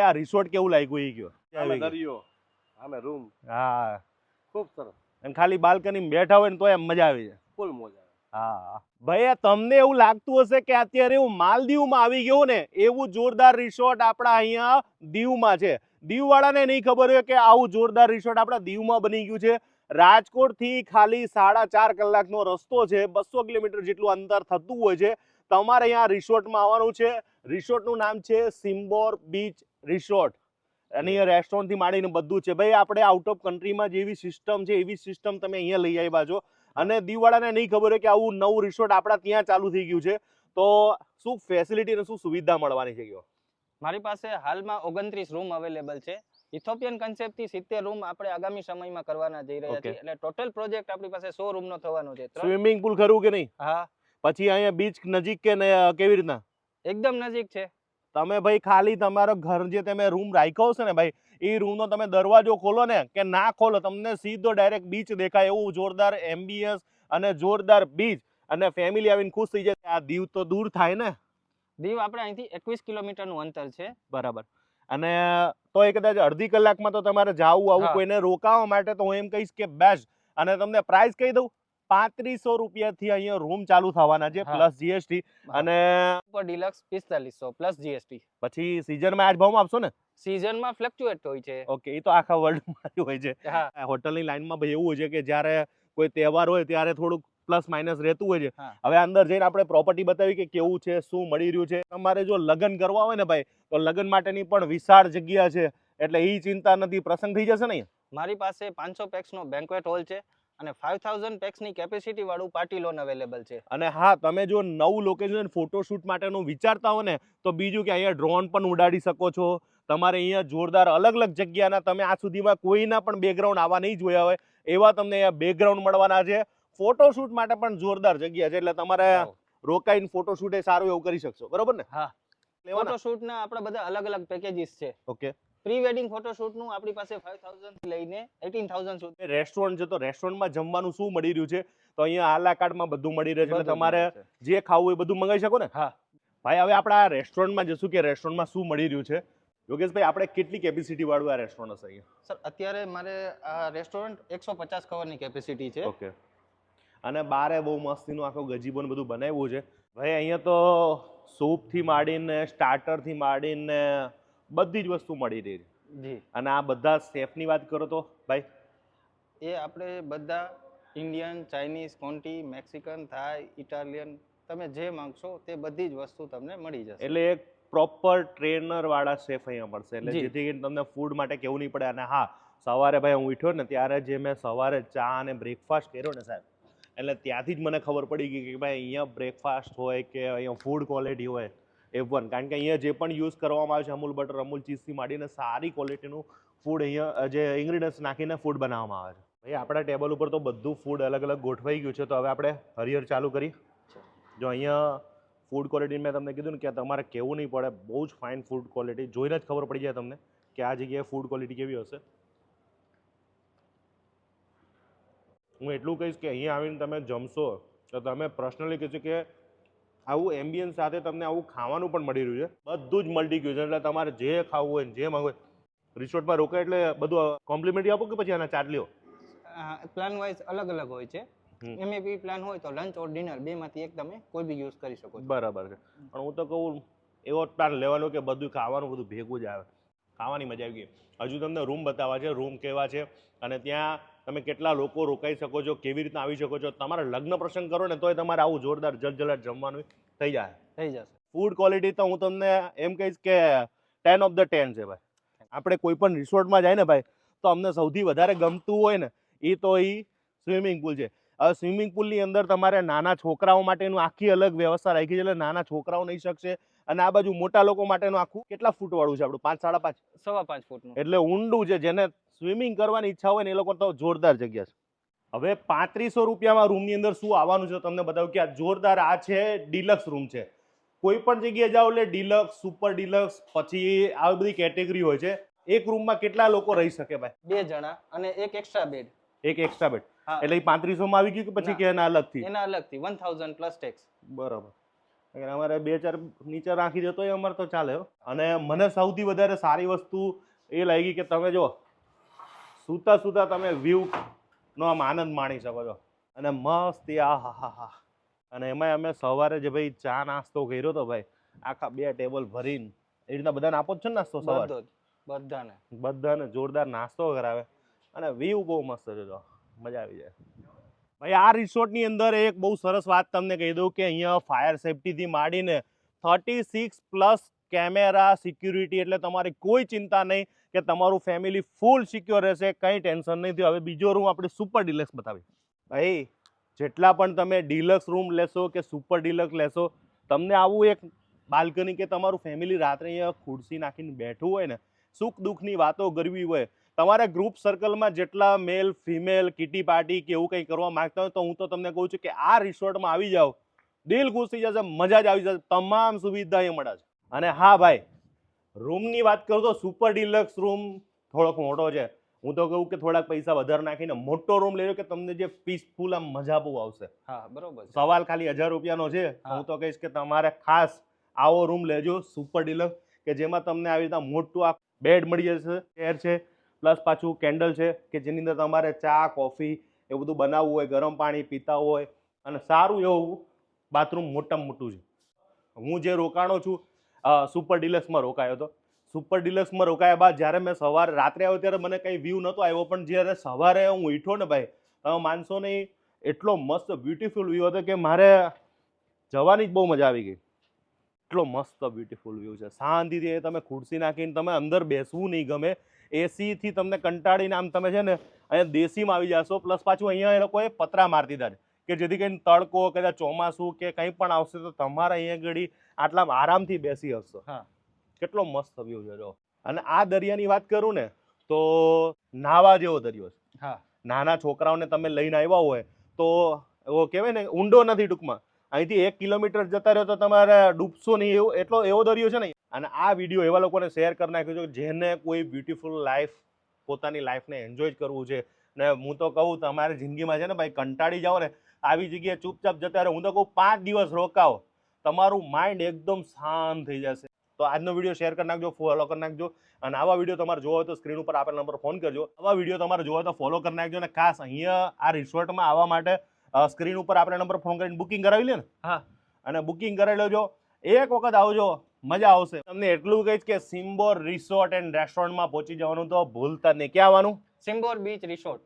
ભાઈ આ રિસોર્ટ કેવું લાગ્યું એ ગયો? દરિયો આમે રૂમ. હા. ખૂબ સરસ. અને ખાલી બાલ્કની બેઠા હોય ને તો એમ મજા આવી જાય. ફૂલ મજા હા. ભાઈ તમને એવું લાગતું હશે કે અત્યારે હું માલદીવમાં આવી ગયો ને એવું જોરદાર રિસોર્ટ આપણા અહીંયા દીવમાં છે. દીવવાળાને નહીં ખબર હોય કે આવું જોરદાર રિસોર્ટ આપણા દીવમાં બની ગયું છે. રાજકોટથી ખાલી સાડા ચાર કલાકનો રસ્તો છે. બસો કિલોમીટર જેટલું અંતર થતું હોય છે. તમારે અહીંયા રિસોર્ટમાં આવવાનું છે. રિસોર્ટનું નામ છે સિમ્બોર બીચ રિસોર્ટ. અને અહીંયા રેસ્ટોરન્ટથી માંડીને બધું છે. ભાઈ આપણે આઉટ ઓફ કન્ટ્રીમાં જેવી સિસ્ટમ છે એવી સિસ્ટમ તમે અહીંયા લઈ આવ્યા છો. અને દીવાળાને નહીં ખબર હોય કે આવું નવું રિસોર્ટ આપણા ત્યાં ચાલુ થઈ ગયું છે. તો શું ફેસિલિટી અને શું સુવિધા મળવાની છે ગયો મારી પાસે હાલમાં ઓગણત્રીસ રૂમ અવેલેબલ છે. ઇથોપિયન કન્સેપ્ટથી સિત્તેર રૂમ આપણે આગામી સમયમાં કરવાના જઈ રહ્યા. છીએ. એટલે ટોટલ પ્રોજેક્ટ આપણી પાસે સો રૂમનો થવાનો છે. સ્વિમિંગ પુલ ખરું કે નહીં? હા. પછી અહીંયા બીચ નજીક કે કેવી રીતના? એકદમ નજીક છે. તમે ભાઈ ખાલી તમારો ઘર જે તમે રૂમ રાખ્યો છે ને ભાઈ એ રૂમનો તમે દરવાજો ખોલો ને કે ના ખોલો તમને સીધો ડાયરેક્ટ બીચ દેખાય એવું જોરદાર એમ્બિયન્સ અને જોરદાર બીચ અને ફેમિલી આવીને ખુશ થઈ જાય. આ દીવ તો દૂર થાય ને? દીવ આપણે અહીંથી એકવીસ કિલોમીટરનું અંતર છે. બરાબર. અને તો એ કદાચ અડધી કલાકમાં તો તમારે જાવું આવું કોઈને રોકાવા માટે તો હું એમ કહીશ કે બેસ્ટ અને તમને પ્રાઇસ કહી દઉં? પાંત્રીસો રૂપિયાથી અહીંયા રૂમ ચાલુ થવાના છે પ્લસ જીએસટી અને ડિલક્સ પિસ્તાલીસો પ્લસ જીએસટી પછી સિઝનમાં આજ ભાવમાં આપશો ને? સિઝનમાં ફ્લક્ચ્યુએટ હોય છે. ઓકે એ તો આખા વર્લ્ડમાં હોય છે. હોટલની લાઈનમાં ભાઈ એવું હોય છે કે જ્યારે કોઈ તહેવાર હોય ત્યારે થોડુંક પ્લસ માઇનસ રહેતું હોય છે. હવે અંદર જઈને આપણે પ્રોપર્ટી બતાવી કે કેવું છે શું મળી રહ્યું છે. તમારે જો લગ્ન કરવા હોય ને ભાઈ તો લગ્ન માટેની પણ વિશાળ જગ્યા છે. એટલે એ ચિંતા નથી. પ્રસંગ થઈ જશે ને મારી પાસે પાંચસો પેક્સનો બેન્કવેટ હોલ છે. અને ફાઇવ થાઉઝન્ડ પેક્સની કેપેસિટી વાળું પાર્ટી લોન અવેલેબલ છે. અને હા તમે જો નવું લોકેશન ફોટોશૂટ માટેનું વિચારતા હો ને તો બીજું કે અહીંયા ડ્રોન પણ ઉડાડી શકો છો. તમારે અહીંયા જોરદાર અલગ અલગ જગ્યાના તમે આ સુધીમાં કોઈના પણ બેકગ્રાઉન્ડ આવા નહીં જોયા હોય એવા તમને અહીંયા બેકગ્રાઉન્ડ મળવાના છે. ફોટોશૂટ માટે પણ જોરદાર જગ્યા છે એટલે તમારે રોકાઈને ફોટોશૂટ એ સારું એવું કરી શકશો. બરોબર ને? હા. ફોટોશૂટના આપણા બધા અલગ અલગ પેકેજીસ છે. ઓકે પ્રી વેડિંગ ફોટોશૂટનું આપણી પાસે ફાઇવ થાઉઝન્ડ લઈને એટીન થાઉઝન્ડ સુધી. રેસ્ટોરન્ટ છે તો રેસ્ટોરન્ટમાં જમવાનું શું મળી રહ્યું છે? તો અહીંયા આલા કાર્ડમાં બધું મળી રહે છે એટલે તમારે જે ખાવું એ બધું મંગાવી શકો ને? હા. ભાઈ હવે આપણે આ રેસ્ટોરન્ટમાં જશું કે રેસ્ટોરન્ટમાં શું મળી રહ્યું છે? યોગેશભાઈ આપણે કેટલી કેપેસિટી વાળું આ રેસ્ટોરન્ટ હશે અહીંયા? સર અત્યારે મારે આ રેસ્ટોરન્ટ એકસો પચાસ કવરની કેપેસિટી છે. ઓકે. અને બારે બહુ મસ્તીનું આખો ગજીબો બધું બનાવ્યું છે. ભાઈ અહીંયા તો સૂપથી માંડીને સ્ટાર્ટરથી માંડીને બધી જ વસ્તુ મળી રહી છે. જી. અને આ બધા શેફની વાત કરો તો ભાઈ? એ આપણે બધા Indian Chinese conti Mexican Thai Italian તમે જે માંગશો તે બધી જ વસ્તુ તમને મળી જશે. એટલે એક પ્રોપર ટ્રેનર વાળા શેફ અહીંયા મળશે. એટલે જેથી કરીને તમને ફૂડ માટે કેવું નહીં પડે. અને હા સવારે ભાઈ હું ઉઠ્યો ને ત્યારે જે મેં સવારે ચા અને બ્રેકફાસ્ટ કર્યો ને સાહેબ એટલે ત્યાંથી જ મને ખબર પડી ગઈ કે ભાઈ અહીંયા બ્રેકફાસ્ટ હોય કે અહીંયા ફૂડ ક્વોલિટી હોય. એ વન કારણ કે અહીંયા જે પણ યુઝ કરવામાં આવે છે, અમૂલ બટર અમૂલ ચીઝથી માંડીને સારી ક્વોલિટીનું ફૂડ અહીંયા જે ઇન્ગ્રીડિયન્ટ્સ નાખીને ફૂડ બનાવવામાં આવે છે. ભાઈ, આપણા ટેબલ ઉપર તો બધું ફૂડ અલગ અલગ ગોઠવાઈ ગયું છે, તો હવે આપણે હરિહર ચાલુ કરી જો અહીંયા ફૂડ ક્વોલિટી મેં તમને કીધું ને કે તમારે કેવું નહીં પડે, બહુ જ ફાઇન ફૂડ ક્વોલિટી જોઈને જ ખબર પડી જાય તમને કે આ જગ્યાએ ફૂડ ક્વોલિટી કેવી હશે. હું એટલું કહીશ કે અહીંયા આવીને તમે જમશો, તો તમે પર્સનલી કહેશો કે આવું એમ્બિયન્સ સાથે તમને આવું ખાવાનું પણ મળી રહ્યું છે. બધું જ મલ્ટી ગયું છે એટલે તમારે જે ખાવું હોય ને જે માંગવું હોય રિસોર્ટમાં રોકાય એટલે બધું કોમ્પ્લિમેન્ટરી આપો કે પછી આના ચાર્જ લ્યો? પ્લાન વાઇઝ અલગ અલગ હોય છે. એમએપી પ્લાન હોય તો લંચ ઓર ડિનર બેમાંથી એક તમે કોઈ બી યુઝ કરી શકો બરાબર છે. પણ હું તો કહું એવો પ્લાન લેવાનો કે બધું ખાવાનું બધું ભેગું જ આવે. ખાવાની મજા આવી ગઈ. હજુ તમને રૂમ બતાવવા છે રૂમ કેવા છે અને ત્યાં તમે કેટલા લોકો રોકાઈ શકો છો કેવી રીતના આવી શકો છો તમારા લગ્ન પ્રસંગ કરો ને તોય તમારે આવું જોરદાર જલજલાટ જમવાનું થઈ જાય. થઈ જશે. ફૂડ ક્વોલિટી તો હું તમને એમ કહીશ કે ટેન ઓફ ધ ટેન છે ભાઈ. આપણે કોઈ પણ રિસોર્ટમાં જાય ને ભાઈ તો અમને સૌથી વધારે ગમતું હોય ને એ તો એ સ્વિમિંગ પુલ છે. હવે સ્વિમિંગ પુલની અંદર તમારે નાના છોકરાઓ માટેનું આખી અલગ વ્યવસ્થા રાખી છે એટલે નાના છોકરાઓ નહીં શકશે. અને આ બાજુ મોટા લોકો માટેનું આખું કેટલા ફૂટવાળું છે આપણું? પાંચ સાડા પાંચ? સવા પાંચ ફૂટનું એટલે ઊંડું છે જેને સ્વિમિંગ કરવાની ઈચ્છા હોય ને એ લોકો તો જોરદાર જગ્યા છે. હવે પાંત્રીસો રૂપિયામાં રૂમની અંદર શું આવવાનું છે તમને બતાવું કે આ જોરદાર આ છે ડિલક્સ રૂમ છે. કોઈ પણ જગ્યાએ જાઓ એટલે ડિલક્સ સુપર ડિલક્સ પછી આવી બધી કેટેગરી હોય છે. એક રૂમમાં કેટલા લોકો રહી શકે ભાઈ? બે જણા અને એક એક્સ્ટ્રા બેડ એક એક્સ્ટ્રા બેડ. એટલે એ પાંત્રીસોમાં આવી ગયું કે પછી કે એના અલગથી? એના અલગથી. વન થાઉઝન્ડ પ્લસ ટેક્સ બરાબર. અમારે બે ચાર નીચે રાખી દે તોય અમારે તો ચાલે અને મને સૌથી વધારે સારી વસ્તુ એ લાગી કે તમે જો સૂતા સૂતા તમે વ્યૂ નો આમ આનંદ માણી શકો છો. અને મસ્ત આ હા હા હા. અને એમાં અમે સવારે જે ભાઈ ચા નાસ્તો કર્યો હતો ભાઈ આખા બે ટેબલ ભરીને એ રીતના બધાને આપો જ છે ને નાસ્તો સવારે? બધાને. બધાને જોરદાર નાસ્તો કરાવે. અને વ્યૂ બહુ મસ્ત છે મજા આવી જાય. ભાઈ આ રિસોર્ટની અંદર એક બહુ સરસ વાત તમને કહી દઉં કે અહીંયા ફાયર સેફટીથી માંડીને thirty six plus camera security એટલે તમારી કોઈ ચિંતા નહીં. કે તમારું ફેમિલી ફૂલ સિક્યોર રહેશે, કંઈ ટેન્શન નહીં થયું. હવે બીજો રૂમ આપણે સુપર ડિલક્સ બતાવી ભાઈ, જેટલા પણ તમે ડિલક્સ રૂમ લેશો કે સુપર ડિલક્સ લેશો, તમને આવું એક બાલ્કની કે તમારું ફેમિલી રાત્રે અહીંયા ખુરશી નાખીને બેઠું હોય ને, સુખ દુઃખની વાતો કરવી હોય, તમારે ગ્રુપ સર્કલમાં જેટલા મેલ ફિમેલ કિટી પાર્ટી કે એવું કંઈ કરવા માંગતા હોય તો હું તો તમને કહું છું કે આ રિસોર્ટમાં આવી જાઓ. દિલ ખુશ થઈ જશે, મજા જ આવી જશે. તમામ સુવિધા એ મળે છે. અને હા ભાઈ રૂમની વાત કરું તો સુપર ડિલક્સ રૂમ થોડોક મોટો છે. હું તો કહું કે થોડાક પૈસા વધારે નાખીને મોટો રૂમ લેજો કે તમને જે પીસફુલ આમ મજા બહુ આવશે. હા બરોબર સવાલ ખાલી હજાર રૂપિયાનો છે. હું. તો કહીશ કે તમારે ખાસ આવો રૂમ લેજો સુપર ડિલક્સ કે જેમાં તમને આવી રીતના મોટું આ બેડ મળી જશે ચેર છે પ્લસ પાછું કેન્ડલ છે કે જેની અંદર તમારે ચા કોફી એ બધું બનાવવું હોય ગરમ પાણી પીતા હોય. અને સારું એવું બાથરૂમ મોટામાં મોટું છે. હું જે રોકાણો છું સુપર ડિલક્સમાં રોકાયો હતો. સુપર ડિલક્સમાં રોકાયા બાદ જ્યારે મેં સવારે રાત્રે આવ્યો ત્યારે મને કંઈ વ્યૂ નહોતો આવ્યો, પણ જ્યારે સવારે હું ઉઠ્યો ને ભાઈ, તમે માનશો નહીં, એટલો મસ્ત બ્યુટીફુલ વ્યૂ હતો કે મારે જવાની જ બહુ મજા આવી ગઈ. એટલો મસ્ત બ્યુટીફુલ વ્યૂ છે. શાંતિથી તમે ખુરશી નાખીને તમે અંદર બેસવું નહીં ગમે. એસીથી તમને કંટાળીને આમ તમે છે ને, અહીંયા દેશીમાં આવી જશો પ્લસ પાછું અહીંયા એ લોકોએ પતરા મારી દીધા કે જેથી કરીને તડકો કદાચ ચોમાસું કે કંઈ પણ આવશે તો તમારે અહીંયા ઘડી આટલા આરામથી બેસી શકશો હા. કેટલો મસ્ત વ્યૂ છે જો. અને આ દરિયાની વાત કરું ને તો નાવા જેવો દરિયો છે. હા. નાના છોકરાઓને તમે લઈને આવ્યા હોય તો એવો કહેવાય ને ઊંડો નથી ટૂંકમાં. અહીંથી એક કિલોમીટર જતા રહ્યો તો તમારે ડૂબશો નહીં એવો એટલો એવો દરિયો છે ને. અને આ વીડિયો એવા લોકોને શેર કરી નાખ્યો છે જેને કોઈ બ્યુટીફુલ લાઈફ પોતાની લાઈફને એન્જોય કરવું છે. ને હું તો કહું તમારી જિંદગીમાં છે ને ભાઈ કંટાળી જાઓ ને. આવી જગ્યાએ ચૂપચાપ જતા રહો. હું તો કહું પાંચ દિવસ રોકાવો તમારું માઇન્ડ એકદમ શાંત થઈ જશે. તો આજનો વીડિયો શેર કરી નાખજો ફોલો કરી નાખજો. અને આવા વીડિયો તમારે જોવો હોય તો સ્ક્રીન ઉપર આપેલ નંબર ફોન કરજો. આવા વીડિયો તમારે જોવો હોય તો ફોલો કરી નાખજો. અને ખાસ અહીંયા આ રિસોર્ટમાં આવવા માટે સ્ક્રીન ઉપર આપણે નંબર ફોન કરીને બુકિંગ કરાવી લે ને. હા. અને બુકિંગ કરાવી લેજો. એક વખત આવજો મજા આવશે. તમને એટલું કહીશ કે સિમ્બોર રિસોર્ટ એન્ડ રેસ્ટોરન્ટમાં પહોંચી જવાનું તો ભૂલતા નહીં. ક્યાં આવવાનું? Simbor beach resort.